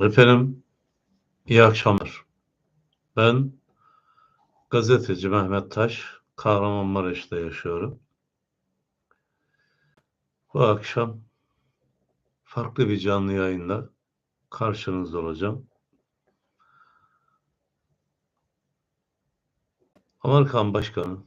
Efendim, iyi akşamlar. Ben gazeteci Mehmet Taş, Kahramanmaraş'ta yaşıyorum. Bu akşam farklı bir canlı yayında karşınızda olacağım. Amerikan Başkanı,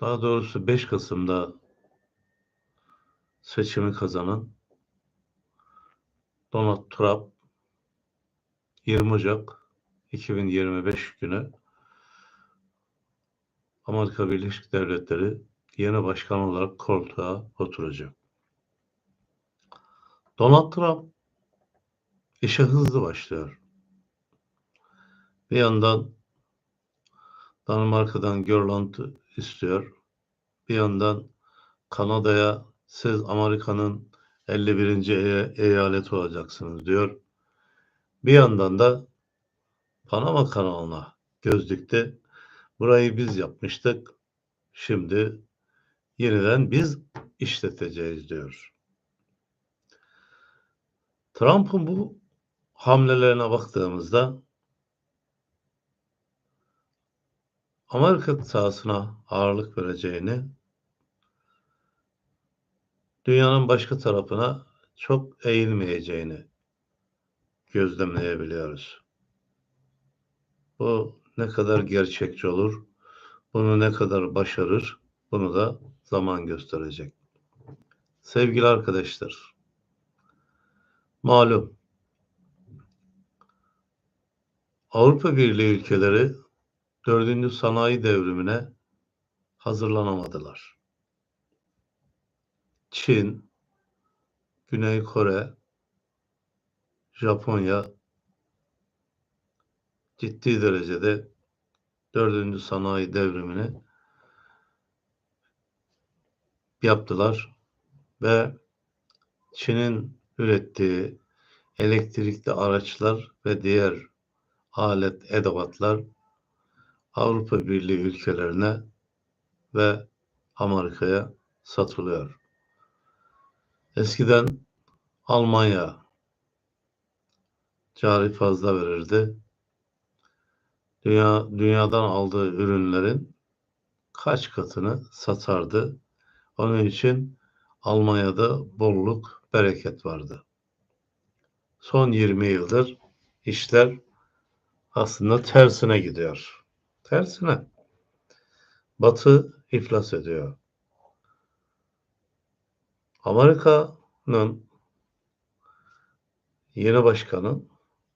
daha doğrusu 5 Kasım'da seçimi kazanan Donald Trump 20 Ocak 2025 günü Amerika Birleşik Devletleri yeni başkan olarak koltuğa oturacak. Donald Trump işe hızlı başlıyor. Bir yandan Danimarka'dan Grönland istiyor. Bir yandan Kanada'ya siz Amerika'nın 51. E- eyaleti olacaksınız diyor. Bir yandan da Panama kanalına göz dikti. Burayı biz yapmıştık. Şimdi yeniden biz işleteceğiz diyor. Trump'ın bu hamlelerine baktığımızda Amerika sahasına ağırlık vereceğini dünyanın başka tarafına çok eğilmeyeceğini gözlemleyebiliyoruz. Bu ne kadar gerçekçi olur, bunu ne kadar başarır, bunu da zaman gösterecek. Sevgili arkadaşlar, malum Avrupa Birliği ülkeleri dördüncü sanayi devrimine hazırlanamadılar. Çin, Güney Kore, Japonya ciddi derecede dördüncü sanayi devrimini yaptılar ve Çin'in ürettiği elektrikli araçlar ve diğer alet edevatlar Avrupa Birliği ülkelerine ve Amerika'ya satılıyor. Eskiden Almanya cari fazla verirdi. Dünya, dünyadan aldığı ürünlerin kaç katını satardı. Onun için Almanya'da bolluk, bereket vardı. Son 20 yıldır işler aslında tersine gidiyor. Tersine. Batı iflas ediyor. Amerika'nın yeni başkanı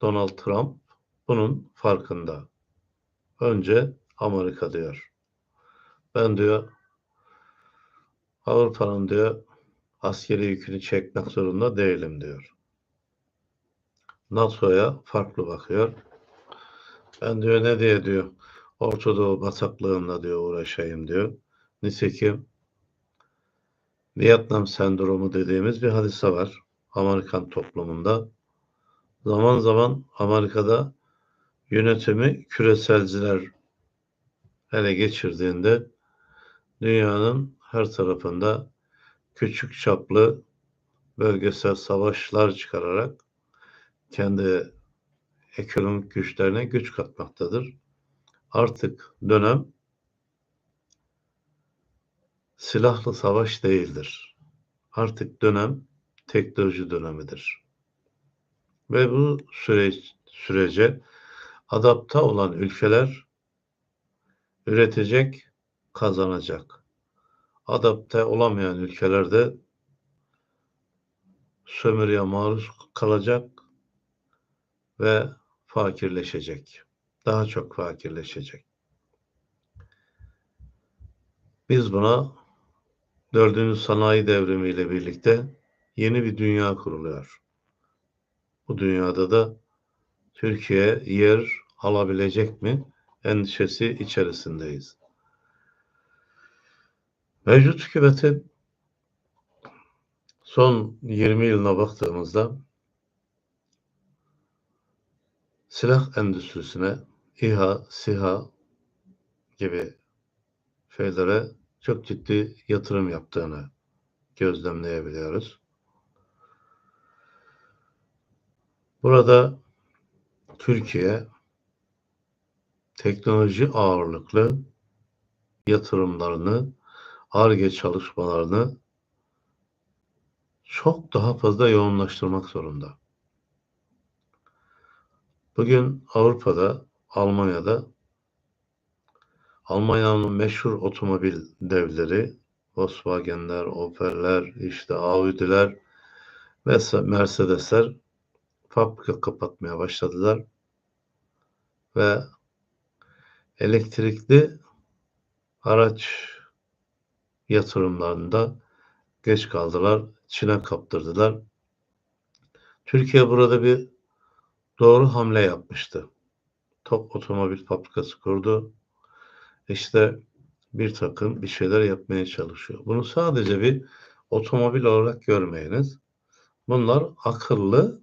Donald Trump bunun farkında. Önce Amerika diyor. Ben diyor Avrupa'nın diyor askeri yükünü çekmek zorunda değilim diyor. NATO'ya farklı bakıyor. Ben diyor ne diye diyor Orta Doğu bataklığında diyor uğraşayım diyor. Nitekim Vietnam sendromu dediğimiz bir hadise var Amerikan toplumunda. Zaman zaman Amerika'da yönetimi küreselciler ele geçirdiğinde dünyanın her tarafında küçük çaplı bölgesel savaşlar çıkararak kendi ekonomik güçlerine güç katmaktadır. Artık dönem silahlı savaş değildir. Artık dönem teknoloji dönemidir. Ve bu süreç, sürece adapte olan ülkeler üretecek, kazanacak. Adapte olamayan ülkeler de sömürüye maruz kalacak ve fakirleşecek. Daha çok fakirleşecek. Biz buna dördüncü sanayi devrimiyle birlikte yeni bir dünya kuruluyor. Bu dünyada da Türkiye yer alabilecek mi endişesi içerisindeyiz. Mevcut hükümetin son 20 yılına baktığımızda silah endüstrisine İHA, SİHA gibi şeylere çok ciddi yatırım yaptığını gözlemleyebiliyoruz. Burada Türkiye teknoloji ağırlıklı yatırımlarını, ARGE çalışmalarını çok daha fazla yoğunlaştırmak zorunda. Bugün Avrupa'da, Almanya'da Almanya'nın meşhur otomobil devleri Volkswagen'ler, Opel'ler, işte Audi'ler ve Mercedes'ler fabrika kapatmaya başladılar ve elektrikli araç yatırımlarında geç kaldılar, Çin'e kaptırdılar. Türkiye burada bir doğru hamle yapmıştı. Top otomobil fabrikası kurdu. İşte bir takım bir şeyler yapmaya çalışıyor. Bunu sadece bir otomobil olarak görmeyiniz. Bunlar akıllı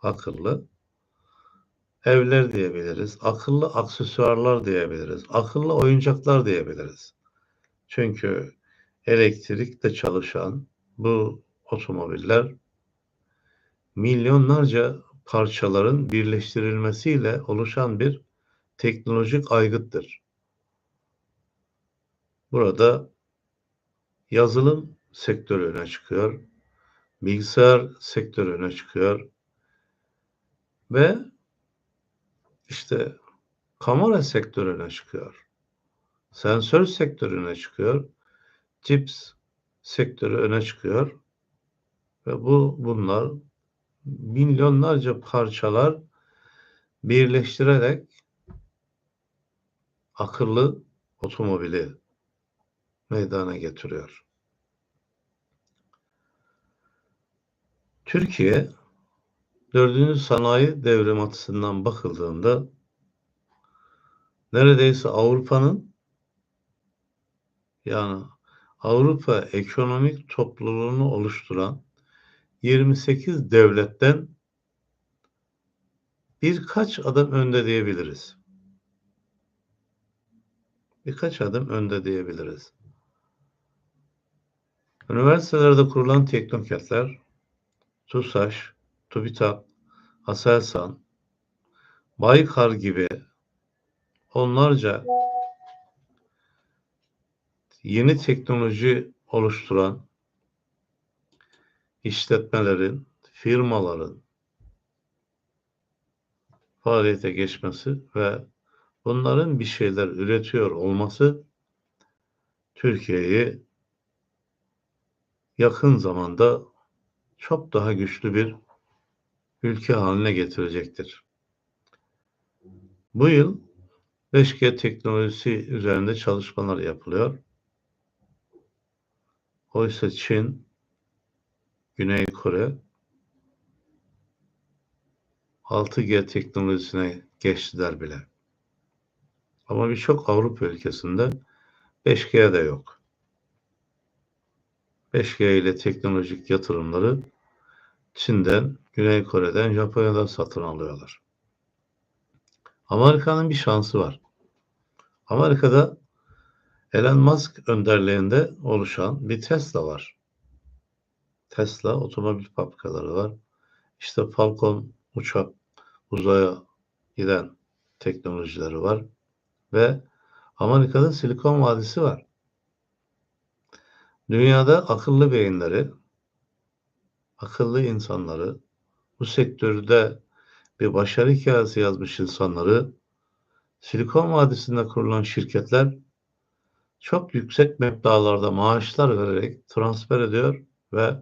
akıllı evler diyebiliriz. Akıllı aksesuarlar diyebiliriz. Akıllı oyuncaklar diyebiliriz. Çünkü elektrikle çalışan bu otomobiller milyonlarca parçaların birleştirilmesiyle oluşan bir teknolojik aygıttır. Burada yazılım sektörü öne çıkıyor, bilgisayar sektörü öne çıkıyor ve işte kamera sektörüne çıkıyor. Sensör sektörüne çıkıyor. Chips sektörü öne çıkıyor. Ve bu bunlar milyonlarca parçalar birleştirerek akıllı otomobili meydana getiriyor. Türkiye dördüncü sanayi devrim açısından bakıldığında neredeyse Avrupa'nın yani Avrupa ekonomik topluluğunu oluşturan 28 devletten birkaç adım önde diyebiliriz. Birkaç adım önde diyebiliriz. Üniversitelerde kurulan teknokentler, TUSAŞ, TÜBİTAK, Aselsan, Baykar gibi onlarca yeni teknoloji oluşturan işletmelerin, firmaların faaliyete geçmesi ve bunların bir şeyler üretiyor olması Türkiye'yi yakın zamanda çok daha güçlü bir ülke haline getirecektir. Bu yıl 5G teknolojisi üzerinde çalışmalar yapılıyor. Oysa Çin, Güney Kore 6G teknolojisine geçtiler bile. Ama birçok Avrupa ülkesinde 5G de yok. 5G ile teknolojik yatırımları Çin'den, Güney Kore'den, Japonya'dan satın alıyorlar. Amerika'nın bir şansı var. Amerika'da Elon Musk önderliğinde oluşan bir Tesla var. Tesla otomobil fabrikaları var. İşte Falcon uçak uzaya giden teknolojileri var. Ve Amerika'da Silikon Vadisi var. Dünyada akıllı beyinleri, akıllı insanları, bu sektörde bir başarı hikayesi yazmış insanları Silikon Vadisi'nde kurulan şirketler çok yüksek mebdalarda maaşlar vererek transfer ediyor ve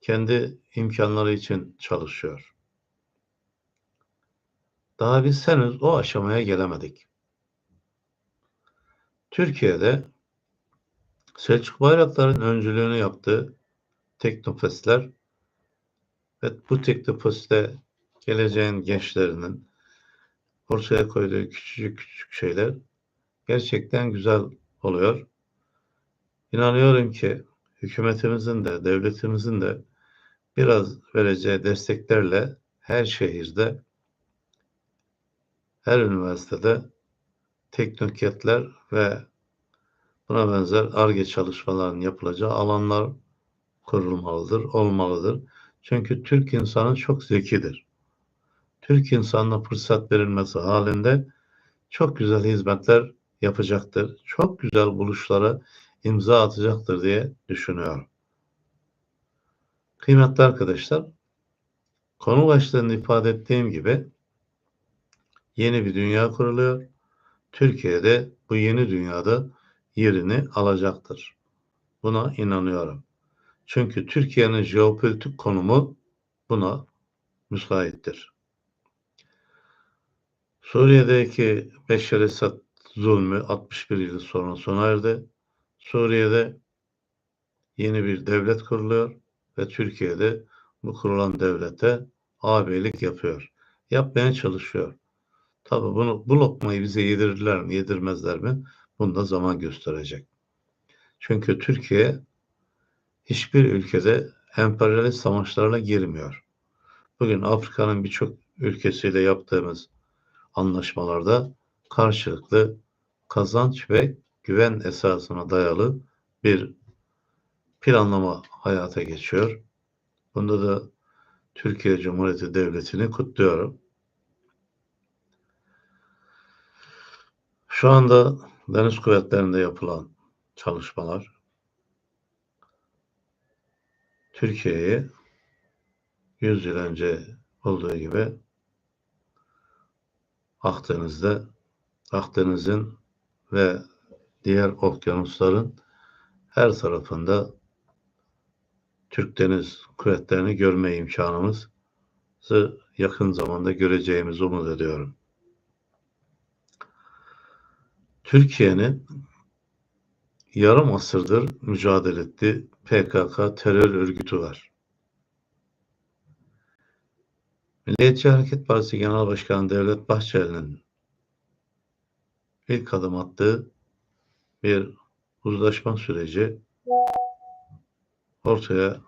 kendi imkanları için çalışıyor. Daha biz henüz o aşamaya gelemedik. Türkiye'de Selçuk Bayraktar'ın öncülüğünü yaptığı Teknofestler ve bu Teknofest'te geleceğin gençlerinin ortaya koyduğu küçücük küçük şeyler gerçekten güzel oluyor. İnanıyorum ki hükümetimizin de devletimizin de biraz vereceği desteklerle her şehirde her üniversitede teknokentler ve buna benzer ARGE çalışmaların yapılacağı alanlar kurulmalıdır, olmalıdır. Çünkü Türk insanı çok zekidir. Türk insanına fırsat verilmesi halinde çok güzel hizmetler yapacaktır. Çok güzel buluşlara imza atacaktır diye düşünüyorum. Kıymetli arkadaşlar, konu başlığında ifade ettiğim gibi yeni bir dünya kuruluyor. Türkiye'de bu yeni dünyada yerini alacaktır. Buna inanıyorum. Çünkü Türkiye'nin jeopolitik konumu buna müsaittir. Suriye'deki Beşer Esad zulmü 61 yıl sonra sona erdi. Suriye'de yeni bir devlet kuruluyor ve Türkiye'de bu kurulan devlete ağabeylik yapıyor. Yapmaya çalışıyor. Tabi bunu bu lokmayı bize yedirirler mi, yedirmezler mi? Bunu da zaman gösterecek. Çünkü Türkiye hiçbir ülkede emperyalist savaşlarla girmiyor. Bugün Afrika'nın birçok ülkesiyle yaptığımız anlaşmalarda karşılıklı kazanç ve güven esasına dayalı bir planlama hayata geçiyor. Bunda da Türkiye Cumhuriyeti Devleti'ni kutluyorum. Şu anda Deniz Kuvvetleri'nde yapılan çalışmalar Türkiye'yi 100 yıl önce olduğu gibi Akdeniz'de Akdeniz'in ve diğer okyanusların her tarafında Türk Deniz Kuvvetleri'ni görme imkanımızı yakın zamanda göreceğimizi umut ediyorum. Türkiye'nin yarım asırdır mücadele ettiği PKK terör örgütü var. Milliyetçi Hareket Partisi Genel Başkanı Devlet Bahçeli'nin ilk adım attığı bir uzlaşma süreci ortaya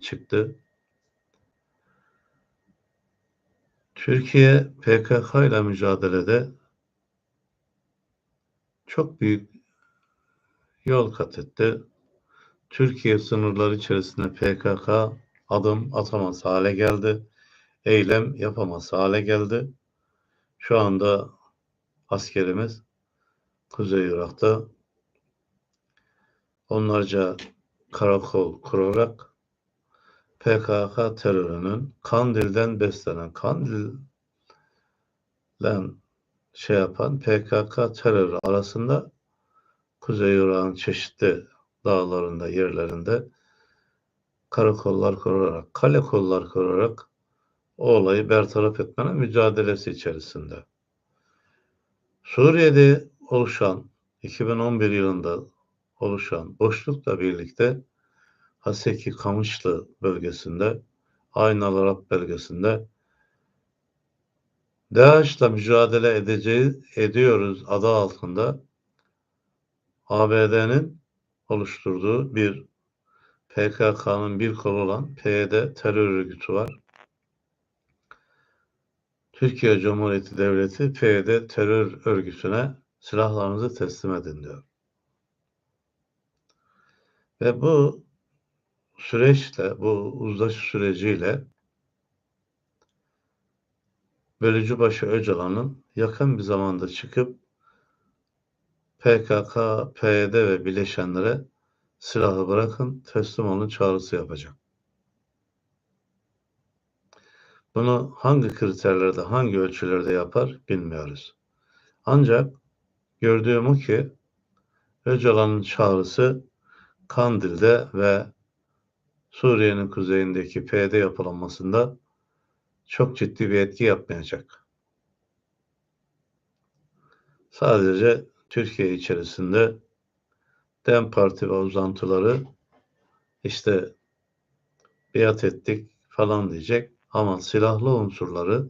çıktı. Türkiye PKK ile mücadelede çok büyük yol kat etti. Türkiye sınırları içerisinde PKK adım atamaz hale geldi. Eylem yapamaz hale geldi. Şu anda askerimiz Kuzey Irak'ta onlarca karakol kurarak PKK terörünün Kandil'den beslenen Kandil'den şey yapan PKK terörü arasında Kuzey Irak'ın çeşitli dağlarında, yerlerinde karakollar kurarak, kale kollar kurarak o olayı bertaraf etmenin mücadelesi içerisinde. Suriye'de oluşan 2011 yılında oluşan boşlukla birlikte Haseki Kamışlı bölgesinde Aynalı Arap bölgesinde DAEŞ'la mücadele edeceği ediyoruz adı altında ABD'nin oluşturduğu bir PKK'nın bir kolu olan PYD terör örgütü var. Türkiye Cumhuriyeti Devleti PYD terör örgütüne silahlarınızı teslim edin diyor. Ve bu süreçle, bu uzlaşı süreciyle Bölücübaşı Öcalan'ın yakın bir zamanda çıkıp PKK, PYD ve bileşenlere silahı bırakın, teslim olun çağrısı yapacak. Bunu hangi kriterlerde, hangi ölçülerde yapar bilmiyoruz. Ancak gördüğüm o ki Öcalan'ın çağrısı Kandil'de ve Suriye'nin kuzeyindeki PYD yapılanmasında çok ciddi bir etki yapmayacak. Sadece Türkiye içerisinde DEM Parti ve uzantıları işte biat ettik falan diyecek ama silahlı unsurları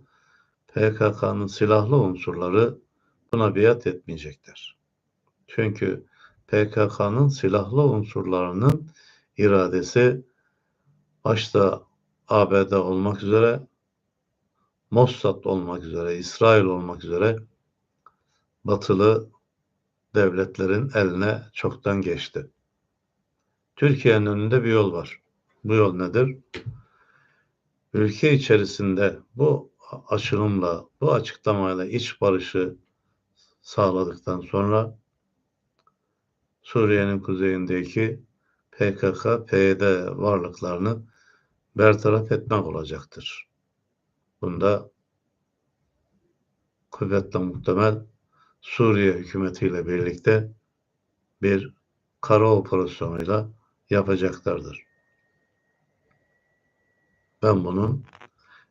PKK'nın silahlı unsurları buna biat etmeyecekler. Çünkü PKK'nın silahlı unsurlarının iradesi başta ABD olmak üzere Mossad olmak üzere, İsrail olmak üzere batılı devletlerin eline çoktan geçti. Türkiye'nin önünde bir yol var. Bu yol nedir? Ülke içerisinde bu açılımla, bu açıklamayla iç barışı sağladıktan sonra Suriye'nin kuzeyindeki PKK, PYD varlıklarını bertaraf etmek olacaktır. Bunda kuvvetle muhtemel Suriye hükümetiyle birlikte bir kara operasyonuyla yapacaklardır. Ben bunun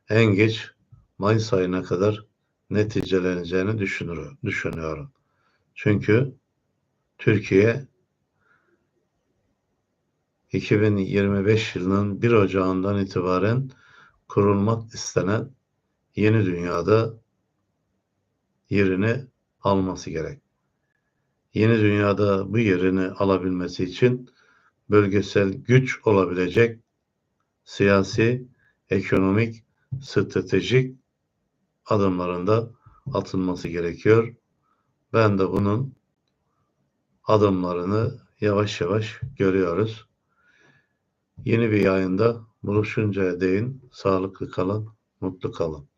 en geç Mayıs ayına kadar neticeleneceğini düşünüyorum. Çünkü Türkiye 2025 yılının 1 Ocağı'ndan itibaren kurulmak istenen yeni dünyada yerini alması gerek. Yeni dünyada bu yerini alabilmesi için bölgesel güç olabilecek siyasi, ekonomik, stratejik adımlarında atılması gerekiyor. Ben de bunun adımlarını yavaş yavaş görüyoruz. Yeni bir yayında buluşuncaya değin sağlıklı kalın, mutlu kalın.